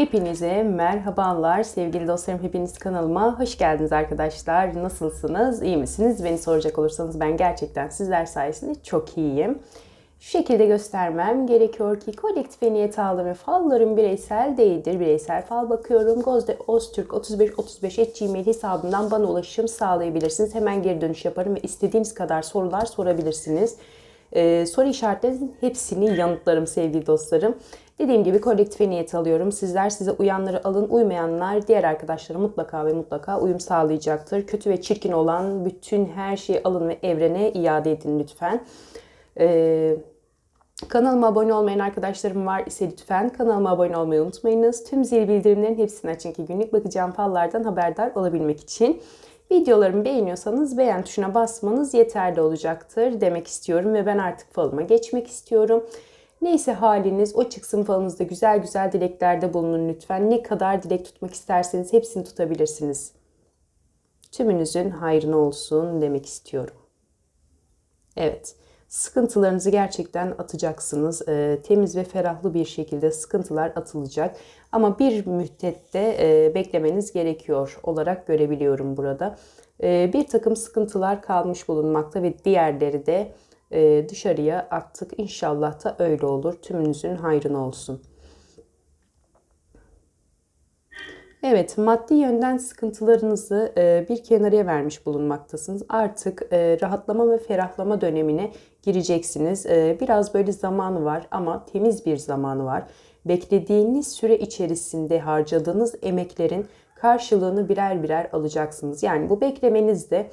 Hepinize merhabalar sevgili dostlarım hepiniz kanalıma hoş geldiniz arkadaşlar. Nasılsınız? İyi misiniz? Beni soracak olursanız ben gerçekten sizler sayesinde çok iyiyim. Şu şekilde göstermem gerekiyor ki kolektif niyet aldım ve fallarım bireysel değildir. Bireysel fal bakıyorum. Gozde Oztürk 3535 gmail hesabından bana ulaşım sağlayabilirsiniz. Hemen geri dönüş yaparım ve istediğiniz kadar sorular sorabilirsiniz. Ee, soru işaretlerinizin hepsini yanıtlarım sevgili dostlarım. Dediğim gibi kolektife niyet alıyorum. Sizler size uyanları alın, uymayanlar diğer arkadaşlara mutlaka ve mutlaka uyum sağlayacaktır. Kötü ve çirkin olan bütün her şeyi alın ve evrene iade edin lütfen. Ee, kanalıma abone olmayan arkadaşlarım var ise lütfen kanalıma abone olmayı unutmayınız. Tüm zil bildirimlerin hepsini açın ki günlük bakacağım fallardan haberdar olabilmek için. Videolarımı beğeniyorsanız beğen tuşuna basmanız yeterli olacaktır demek istiyorum ve ben artık falıma geçmek istiyorum. Neyse haliniz o çıksın falınızda güzel güzel dileklerde bulunun lütfen. Ne kadar dilek tutmak isterseniz hepsini tutabilirsiniz. Tümünüzün hayrına olsun demek istiyorum. Evet. Sıkıntılarınızı gerçekten atacaksınız. E, temiz ve ferahlı bir şekilde sıkıntılar atılacak. Ama bir müddette e, beklemeniz gerekiyor olarak görebiliyorum burada. E, bir takım sıkıntılar kalmış bulunmakta ve diğerleri de e, dışarıya attık. İnşallah da öyle olur. Tümünüzün hayrına olsun. Evet, maddi yönden sıkıntılarınızı e, bir kenarıya vermiş bulunmaktasınız. Artık e, rahatlama ve ferahlama dönemine gireceksiniz. E, biraz böyle zamanı var ama temiz bir zamanı var. Beklediğiniz süre içerisinde harcadığınız emeklerin karşılığını birer birer alacaksınız. Yani bu beklemeniz de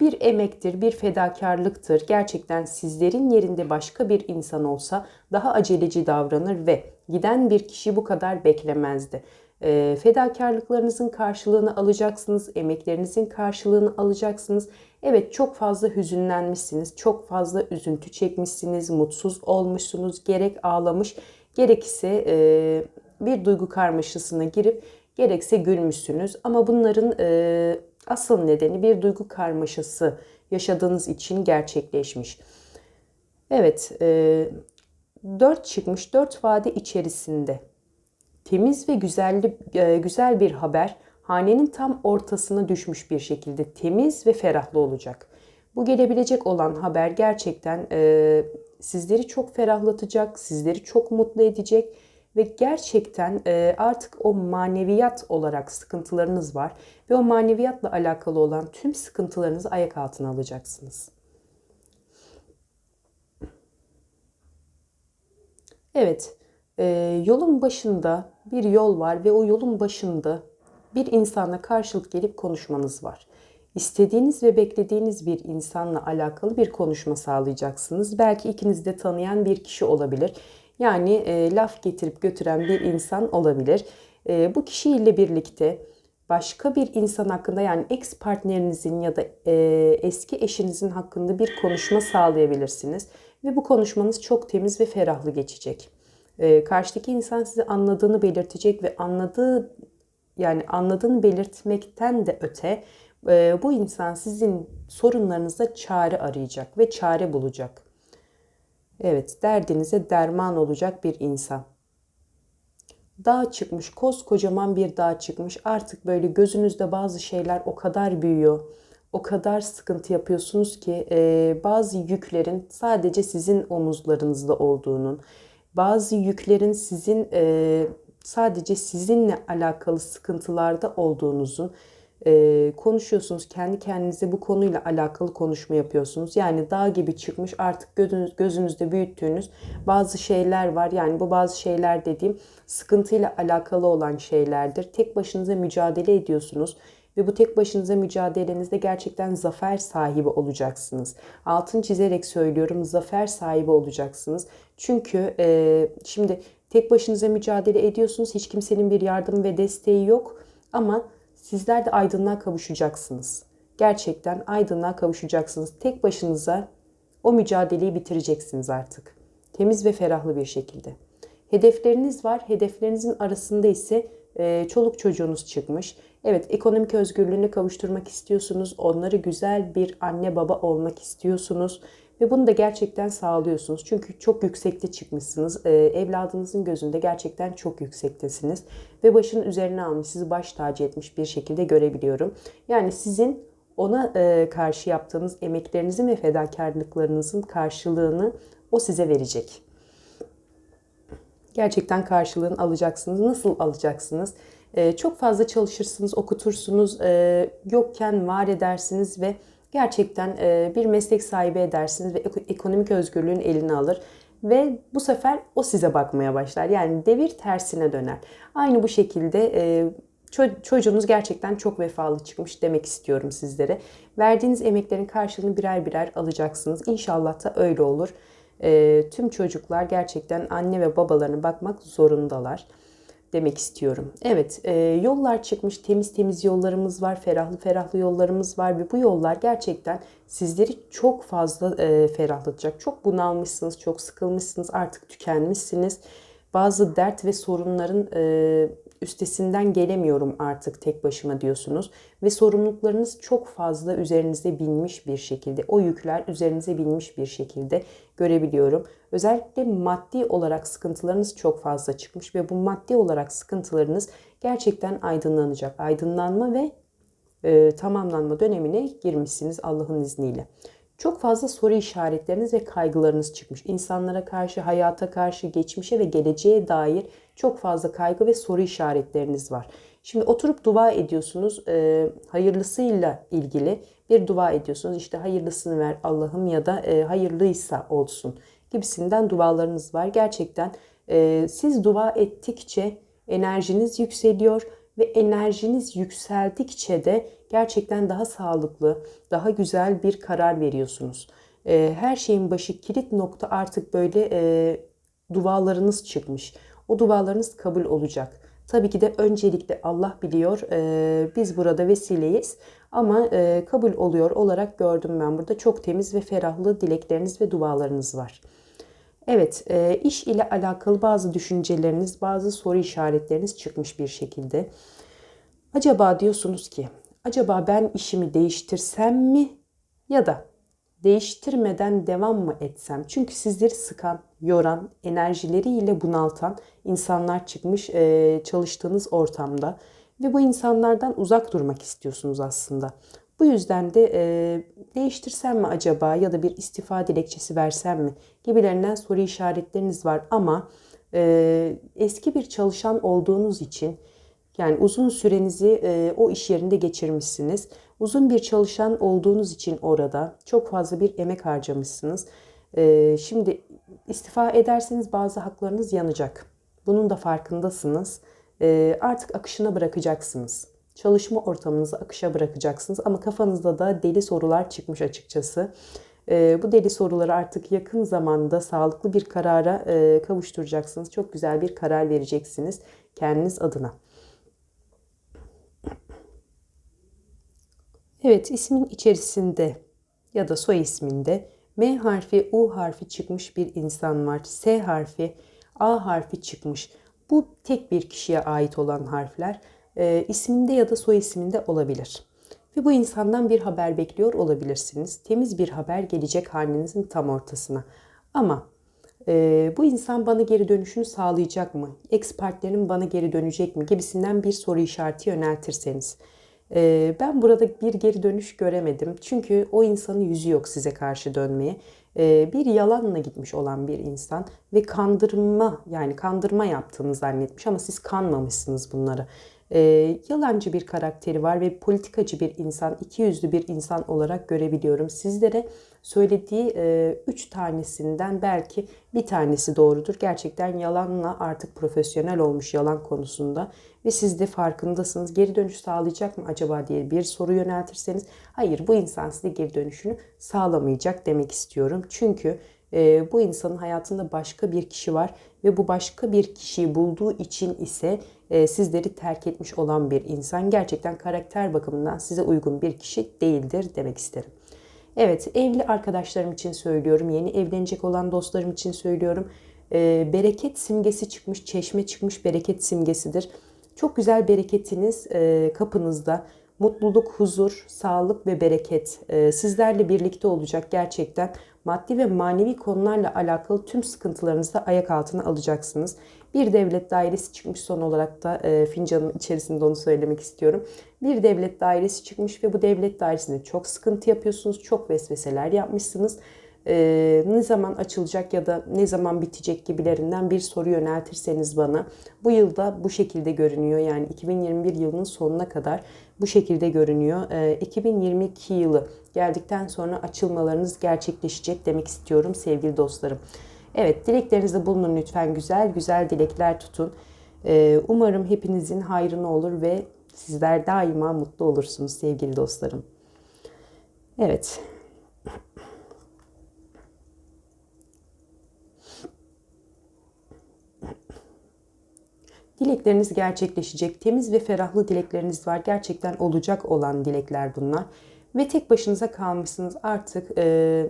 bir emektir, bir fedakarlıktır. Gerçekten sizlerin yerinde başka bir insan olsa daha aceleci davranır ve giden bir kişi bu kadar beklemezdi. E, fedakarlıklarınızın karşılığını alacaksınız, emeklerinizin karşılığını alacaksınız. Evet çok fazla hüzünlenmişsiniz, çok fazla üzüntü çekmişsiniz, mutsuz olmuşsunuz, gerek ağlamış, gerekse e, bir duygu karmaşasına girip gerekse gülmüşsünüz. Ama bunların e, asıl nedeni bir duygu karmaşası yaşadığınız için gerçekleşmiş. Evet, e, 4 çıkmış, 4 vade içerisinde temiz ve güzelli, e, güzel bir haber hanenin tam ortasına düşmüş bir şekilde temiz ve ferahlı olacak. Bu gelebilecek olan haber gerçekten e, sizleri çok ferahlatacak, sizleri çok mutlu edecek ve gerçekten e, artık o maneviyat olarak sıkıntılarınız var ve o maneviyatla alakalı olan tüm sıkıntılarınızı ayak altına alacaksınız. Evet, e, yolun başında bir yol var ve o yolun başında bir insanla karşılık gelip konuşmanız var. İstediğiniz ve beklediğiniz bir insanla alakalı bir konuşma sağlayacaksınız. Belki ikiniz de tanıyan bir kişi olabilir. Yani e, laf getirip götüren bir insan olabilir. E, bu kişiyle birlikte başka bir insan hakkında yani ex partnerinizin ya da e, eski eşinizin hakkında bir konuşma sağlayabilirsiniz. Ve bu konuşmanız çok temiz ve ferahlı geçecek. E, karşıdaki insan sizi anladığını belirtecek ve anladığı yani anladığını belirtmekten de öte e, bu insan sizin sorunlarınıza çare arayacak ve çare bulacak. Evet, derdinize derman olacak bir insan. Dağ çıkmış, koskocaman bir dağ çıkmış. Artık böyle gözünüzde bazı şeyler o kadar büyüyor. O kadar sıkıntı yapıyorsunuz ki e, bazı yüklerin sadece sizin omuzlarınızda olduğunun, bazı yüklerin sizin e, sadece sizinle alakalı sıkıntılarda olduğunuzun e, konuşuyorsunuz. Kendi kendinize bu konuyla alakalı konuşma yapıyorsunuz. Yani dağ gibi çıkmış artık gözünüz, gözünüzde büyüttüğünüz bazı şeyler var. Yani bu bazı şeyler dediğim sıkıntıyla alakalı olan şeylerdir. Tek başınıza mücadele ediyorsunuz ve bu tek başınıza mücadelenizde gerçekten zafer sahibi olacaksınız. Altın çizerek söylüyorum zafer sahibi olacaksınız. Çünkü e, şimdi tek başınıza mücadele ediyorsunuz. Hiç kimsenin bir yardım ve desteği yok ama sizler de aydınlığa kavuşacaksınız. Gerçekten aydınlığa kavuşacaksınız. Tek başınıza o mücadeleyi bitireceksiniz artık. Temiz ve ferahlı bir şekilde. Hedefleriniz var. Hedeflerinizin arasında ise e, çoluk çocuğunuz çıkmış. Evet ekonomik özgürlüğüne kavuşturmak istiyorsunuz. Onları güzel bir anne baba olmak istiyorsunuz. Ve bunu da gerçekten sağlıyorsunuz. Çünkü çok yüksekte çıkmışsınız. Ee, evladınızın gözünde gerçekten çok yüksektesiniz. Ve başın üzerine almış, sizi baş tacı etmiş bir şekilde görebiliyorum. Yani sizin ona e, karşı yaptığınız emeklerinizin ve fedakarlıklarınızın karşılığını o size verecek. Gerçekten karşılığını alacaksınız. Nasıl alacaksınız? Ee, çok fazla çalışırsınız, okutursunuz, e, yokken var edersiniz ve gerçekten e, bir meslek sahibi edersiniz ve ekonomik özgürlüğün eline alır. Ve bu sefer o size bakmaya başlar. Yani devir tersine döner. Aynı bu şekilde e, çocuğunuz gerçekten çok vefalı çıkmış demek istiyorum sizlere. Verdiğiniz emeklerin karşılığını birer birer alacaksınız. İnşallah da öyle olur. Tüm çocuklar gerçekten anne ve babalarına bakmak zorundalar demek istiyorum. Evet, e, yollar çıkmış, temiz temiz yollarımız var, ferahlı ferahlı yollarımız var ve bu yollar gerçekten sizleri çok fazla e, ferahlatacak. Çok bunalmışsınız, çok sıkılmışsınız, artık tükenmişsiniz. Bazı dert ve sorunların e, üstesinden gelemiyorum artık tek başıma diyorsunuz ve sorumluluklarınız çok fazla üzerinize binmiş bir şekilde, o yükler üzerinize binmiş bir şekilde görebiliyorum. Özellikle maddi olarak sıkıntılarınız çok fazla çıkmış ve bu maddi olarak sıkıntılarınız gerçekten aydınlanacak. Aydınlanma ve e, tamamlanma dönemine girmişsiniz Allah'ın izniyle. Çok fazla soru işaretleriniz ve kaygılarınız çıkmış. İnsanlara karşı, hayata karşı, geçmişe ve geleceğe dair çok fazla kaygı ve soru işaretleriniz var. Şimdi oturup dua ediyorsunuz. E, hayırlısıyla ilgili bir dua ediyorsunuz. İşte hayırlısını ver Allah'ım ya da e, hayırlıysa olsun gibisinden dualarınız var. Gerçekten e, siz dua ettikçe enerjiniz yükseliyor ve enerjiniz yükseldikçe de gerçekten daha sağlıklı, daha güzel bir karar veriyorsunuz. E, her şeyin başı kilit nokta artık böyle e, dualarınız çıkmış. O dualarınız kabul olacak. Tabii ki de öncelikle Allah biliyor. E, biz burada vesileyiz. Ama e, kabul oluyor olarak gördüm ben burada. Çok temiz ve ferahlı dilekleriniz ve dualarınız var. Evet, e, iş ile alakalı bazı düşünceleriniz, bazı soru işaretleriniz çıkmış bir şekilde. Acaba diyorsunuz ki, acaba ben işimi değiştirsem mi ya da değiştirmeden devam mı etsem? Çünkü sizleri sıkan, yoran, enerjileriyle bunaltan insanlar çıkmış e, çalıştığınız ortamda ve bu insanlardan uzak durmak istiyorsunuz aslında. Bu yüzden de e, değiştirsem mi acaba ya da bir istifa dilekçesi versem mi gibilerinden soru işaretleriniz var ama e, eski bir çalışan olduğunuz için yani uzun sürenizi e, o iş yerinde geçirmişsiniz. Uzun bir çalışan olduğunuz için orada çok fazla bir emek harcamışsınız. E, şimdi istifa ederseniz bazı haklarınız yanacak. Bunun da farkındasınız. E, artık akışına bırakacaksınız. Çalışma ortamınızı akışa bırakacaksınız ama kafanızda da deli sorular çıkmış açıkçası. E, bu deli soruları artık yakın zamanda sağlıklı bir karara e, kavuşturacaksınız. Çok güzel bir karar vereceksiniz kendiniz adına. Evet ismin içerisinde ya da soy isminde M harfi, U harfi çıkmış bir insan var. S harfi, A harfi çıkmış. Bu tek bir kişiye ait olan harfler e, isminde ya da soy isminde olabilir. Ve bu insandan bir haber bekliyor olabilirsiniz. Temiz bir haber gelecek halinizin tam ortasına. Ama e, bu insan bana geri dönüşünü sağlayacak mı? Ex partnerim bana geri dönecek mi? Gibisinden bir soru işareti yöneltirseniz. E, ben burada bir geri dönüş göremedim. Çünkü o insanın yüzü yok size karşı dönmeye. E, bir yalanla gitmiş olan bir insan ve kandırma yani kandırma yaptığını zannetmiş ama siz kanmamışsınız bunları e, yalancı bir karakteri var ve politikacı bir insan, iki yüzlü bir insan olarak görebiliyorum. Sizlere söylediği e, üç tanesinden belki bir tanesi doğrudur. Gerçekten yalanla artık profesyonel olmuş yalan konusunda ve siz de farkındasınız. Geri dönüş sağlayacak mı acaba diye bir soru yöneltirseniz hayır bu insan size geri dönüşünü sağlamayacak demek istiyorum. Çünkü e, bu insanın hayatında başka bir kişi var ve bu başka bir kişiyi bulduğu için ise e, sizleri terk etmiş olan bir insan gerçekten karakter bakımından size uygun bir kişi değildir demek isterim. Evet evli arkadaşlarım için söylüyorum. Yeni evlenecek olan dostlarım için söylüyorum. E, bereket simgesi çıkmış, çeşme çıkmış bereket simgesidir. Çok güzel bereketiniz e, kapınızda. Mutluluk, huzur, sağlık ve bereket e, sizlerle birlikte olacak gerçekten. Maddi ve manevi konularla alakalı tüm sıkıntılarınızı da ayak altına alacaksınız. Bir devlet dairesi çıkmış son olarak da e, fincanın içerisinde onu söylemek istiyorum. Bir devlet dairesi çıkmış ve bu devlet dairesinde çok sıkıntı yapıyorsunuz. Çok vesveseler yapmışsınız e, ne zaman açılacak ya da ne zaman bitecek gibilerinden bir soru yöneltirseniz bana bu yılda bu şekilde görünüyor. Yani 2021 yılının sonuna kadar bu şekilde görünüyor. E, 2022 yılı geldikten sonra açılmalarınız gerçekleşecek demek istiyorum sevgili dostlarım. Evet dileklerinizde bulunun lütfen güzel güzel dilekler tutun. E, umarım hepinizin hayrına olur ve sizler daima mutlu olursunuz sevgili dostlarım. Evet. Dilekleriniz gerçekleşecek. Temiz ve ferahlı dilekleriniz var. Gerçekten olacak olan dilekler bunlar. Ve tek başınıza kalmışsınız. Artık e,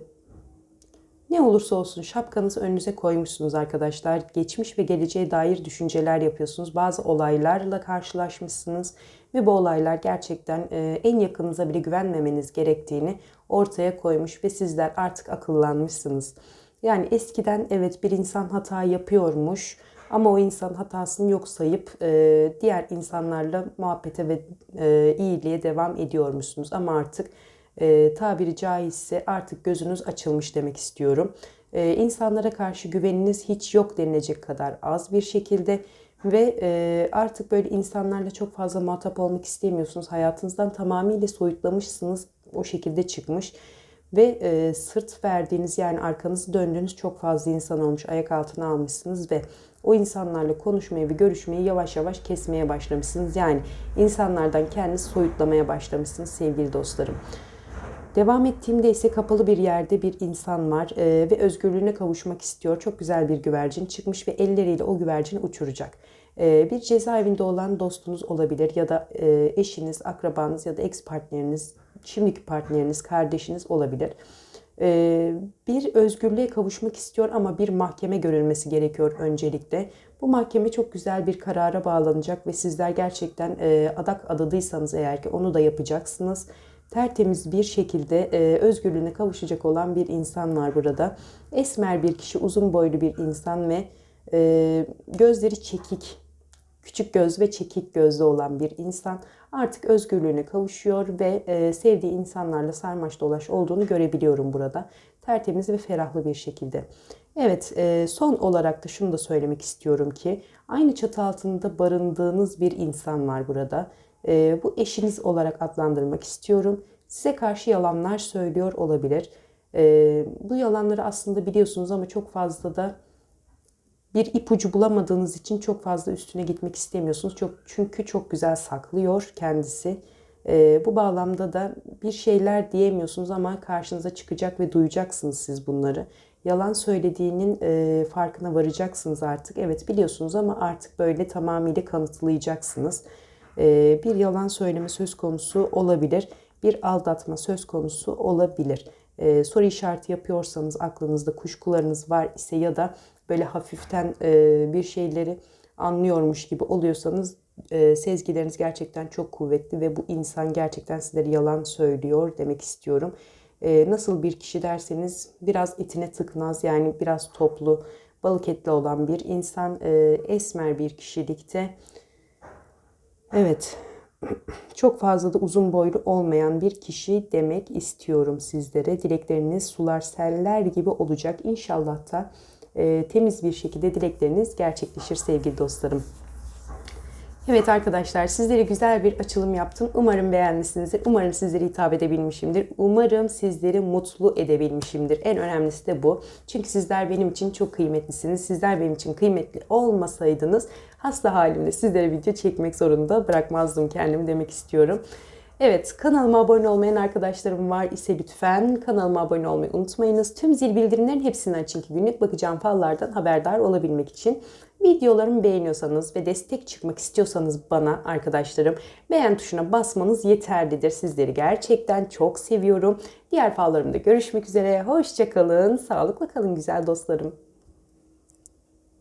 ne olursa olsun şapkanızı önünüze koymuşsunuz arkadaşlar. Geçmiş ve geleceğe dair düşünceler yapıyorsunuz. Bazı olaylarla karşılaşmışsınız. Ve bu olaylar gerçekten e, en yakınınıza bile güvenmemeniz gerektiğini ortaya koymuş. Ve sizler artık akıllanmışsınız. Yani eskiden evet bir insan hata yapıyormuş ama o insan hatasını yok sayıp e, diğer insanlarla muhabbete ve e, iyiliğe devam ediyormuşsunuz. Ama artık e, tabiri caizse artık gözünüz açılmış demek istiyorum. E, insanlara karşı güveniniz hiç yok denilecek kadar az bir şekilde ve e, artık böyle insanlarla çok fazla muhatap olmak istemiyorsunuz. Hayatınızdan tamamıyla soyutlamışsınız. O şekilde çıkmış ve e, sırt verdiğiniz yani arkanızı döndüğünüz çok fazla insan olmuş. Ayak altına almışsınız ve o insanlarla konuşmayı ve görüşmeyi yavaş yavaş kesmeye başlamışsınız. Yani insanlardan kendinizi soyutlamaya başlamışsınız sevgili dostlarım. Devam ettiğimde ise kapalı bir yerde bir insan var e, ve özgürlüğüne kavuşmak istiyor. Çok güzel bir güvercin çıkmış ve elleriyle o güvercini uçuracak. E, bir cezaevinde olan dostunuz olabilir ya da e, eşiniz, akrabanız ya da ex partneriniz, şimdiki partneriniz, kardeşiniz olabilir. Ee, bir özgürlüğe kavuşmak istiyor ama bir mahkeme görülmesi gerekiyor öncelikle. Bu mahkeme çok güzel bir karara bağlanacak ve sizler gerçekten e, adak adadıysanız eğer ki onu da yapacaksınız. Tertemiz bir şekilde e, özgürlüğüne kavuşacak olan bir insan var burada. Esmer bir kişi, uzun boylu bir insan ve e, gözleri çekik, küçük göz ve çekik gözlü olan bir insan artık özgürlüğüne kavuşuyor ve e, sevdiği insanlarla sarmaş dolaş olduğunu görebiliyorum burada. Tertemiz ve ferahlı bir şekilde. Evet e, son olarak da şunu da söylemek istiyorum ki aynı çatı altında barındığınız bir insan var burada. E, bu eşiniz olarak adlandırmak istiyorum. Size karşı yalanlar söylüyor olabilir. E, bu yalanları aslında biliyorsunuz ama çok fazla da bir ipucu bulamadığınız için çok fazla üstüne gitmek istemiyorsunuz. Çok çünkü çok güzel saklıyor kendisi. E, bu bağlamda da bir şeyler diyemiyorsunuz ama karşınıza çıkacak ve duyacaksınız siz bunları. Yalan söylediğinin e, farkına varacaksınız artık. Evet biliyorsunuz ama artık böyle tamamıyla kanıtlayacaksınız. E, bir yalan söyleme söz konusu olabilir. Bir aldatma söz konusu olabilir. E, soru işareti yapıyorsanız aklınızda kuşkularınız var ise ya da böyle hafiften e, bir şeyleri anlıyormuş gibi oluyorsanız e, sezgileriniz gerçekten çok kuvvetli ve bu insan gerçekten sizlere yalan söylüyor demek istiyorum. E, nasıl bir kişi derseniz biraz etine tıknaz yani biraz toplu, balık etli olan bir insan, e, esmer bir kişilikte. Evet, çok fazla da uzun boylu olmayan bir kişi demek istiyorum sizlere. Dilekleriniz sular seller gibi olacak. İnşallah da e, temiz bir şekilde dilekleriniz gerçekleşir sevgili dostlarım. Evet arkadaşlar sizlere güzel bir açılım yaptım. Umarım beğenmişsinizdir. Umarım sizlere hitap edebilmişimdir. Umarım sizleri mutlu edebilmişimdir. En önemlisi de bu. Çünkü sizler benim için çok kıymetlisiniz. Sizler benim için kıymetli olmasaydınız hasta halimde sizlere video çekmek zorunda bırakmazdım kendimi demek istiyorum. Evet kanalıma abone olmayan arkadaşlarım var ise lütfen kanalıma abone olmayı unutmayınız. Tüm zil bildirimlerin hepsini açın ki günlük bakacağım fallardan haberdar olabilmek için. Videolarımı beğeniyorsanız ve destek çıkmak istiyorsanız bana arkadaşlarım beğen tuşuna basmanız yeterlidir. Sizleri gerçekten çok seviyorum. Diğer fallarımda görüşmek üzere. Hoşçakalın. Sağlıkla kalın güzel dostlarım.